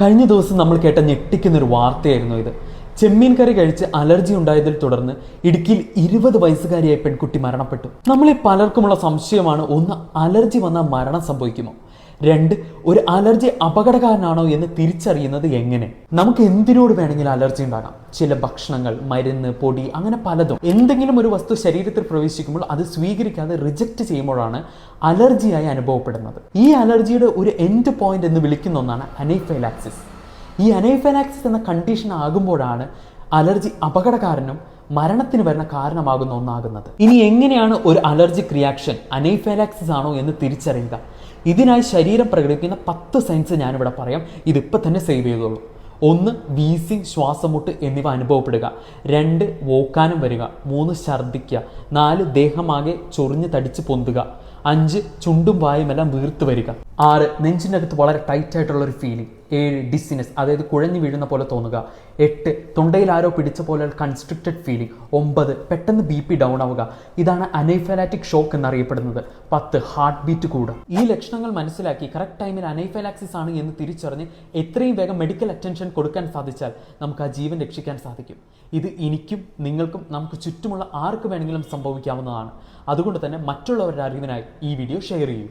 കഴിഞ്ഞ ദിവസം നമ്മൾ കേട്ട ഞെട്ടിക്കുന്ന ഒരു വാർത്തയായിരുന്നു ഇത്. ചെമ്മീൻ കറി കഴിച്ച് അലർജി ഉണ്ടായതിൽ തുടർന്ന് ഇടുക്കിയിൽ ഇരുപത് വയസ്സുകാരിയായ പെൺകുട്ടി മരണപ്പെട്ടു. നമ്മളെ പലർക്കുമുള്ള സംശയമാണ് ഒന്ന് അലർജി വന്നാൽ മരണം സംഭവിക്കുമോ? രണ്ട് ഒരു അലർജി അപകടകാരനാണോ എന്ന് തിരിച്ചറിയുന്നത് എങ്ങനെ? നമുക്ക് എന്തിനോട് വേണമെങ്കിലും അലർജി ഉണ്ടാകാം. ചില ഭക്ഷണങ്ങൾ മരുന്ന് പൊടി അങ്ങനെ പലതും. എന്തെങ്കിലും ഒരു വസ്തു ശരീരത്തിൽ പ്രവേശിക്കുമ്പോൾ അത് സ്വീകരിക്കാതെ റിജക്റ്റ് ചെയ്യുമ്പോഴാണ് അലർജിയായി അനുഭവപ്പെടുന്നത്. ഈ അലർജിയുടെ ഒരു എൻഡ് പോയിന്റ് എന്ന് വിളിക്കുന്ന ഒന്നാണ് അനൈഫൈലാക്സിസ്. ഈ അനൈഫൈലാക്സിസ് എന്ന കണ്ടീഷൻ ആകുമ്പോഴാണ് അലർജി അപകടകാരനും മരണത്തിന് വരുന്ന കാരണമാകുന്ന ഒന്നാകുന്നത്. ഇനി എങ്ങനെയാണ് ഒരു അലർജിക് റിയാക്ഷൻ അനൈഫൈലാക്സിസ് ആണോ എന്ന് തിരിച്ചറിയുക? ഇതിനായി ശരീരം പ്രകടിപ്പിക്കുന്ന പത്ത് സയൻസ് ഞാനിവിടെ പറയാം. ഇതിപ്പോൾ തന്നെ സേവ് ചെയ്തോളൂ. ഒന്ന് വീസിങ് ശ്വാസമുട്ട് എന്നിവ അനുഭവപ്പെടുക. രണ്ട് വോക്കാനും വരിക. മൂന്ന് ഛർദ്ദിക്കുക. നാല് ദേഹമാകെ ചൊറിഞ്ഞ് തടിച്ച് പൊന്തുക. അഞ്ച് ചുണ്ടും വായുമെല്ലാം വീർത്ത് വരിക. ആറ് നെഞ്ചിനകത്ത് വളരെ ടൈറ്റ് ആയിട്ടുള്ള ഒരു ഫീലിംഗ് ഏഴ് ഡിസിനസ് അതായത് കുഴഞ്ഞു വീഴുന്ന പോലെ തോന്നുക. എട്ട് തൊണ്ടയിൽ ആരോ പിടിച്ച പോലെ കൺസ്ട്രിക്റ്റഡ് ഫീലിംഗ് ഒമ്പത് പെട്ടെന്ന് ബി പി ഡൗൺ ആവുക. ഇതാണ് അനൈഫലാറ്റിക് ഷോക്ക് എന്നറിയപ്പെടുന്നത്. പത്ത് ഹാർട്ട് ബീറ്റ് കൂടുക. ഈ ലക്ഷണങ്ങൾ മനസ്സിലാക്കി കറക്റ്റ് ടൈമിൽ അനൈഫലാക്സിസ് ആണ് എന്ന് തിരിച്ചറിഞ്ഞ് എത്രയും വേഗം മെഡിക്കൽ അറ്റൻഷൻ കൊടുക്കാൻ സാധിച്ചാൽ നമുക്ക് ആ ജീവൻ രക്ഷിക്കാൻ സാധിക്കും. ഇത് എനിക്കും നിങ്ങൾക്കും നമുക്ക് ചുറ്റുമുള്ള ആർക്ക് വേണമെങ്കിലും സംഭവിക്കാവുന്നതാണ്. അതുകൊണ്ട് തന്നെ മറ്റുള്ളവരുടെ അറിവിനായി ഈ വീഡിയോ ഷെയർ ചെയ്യൂ.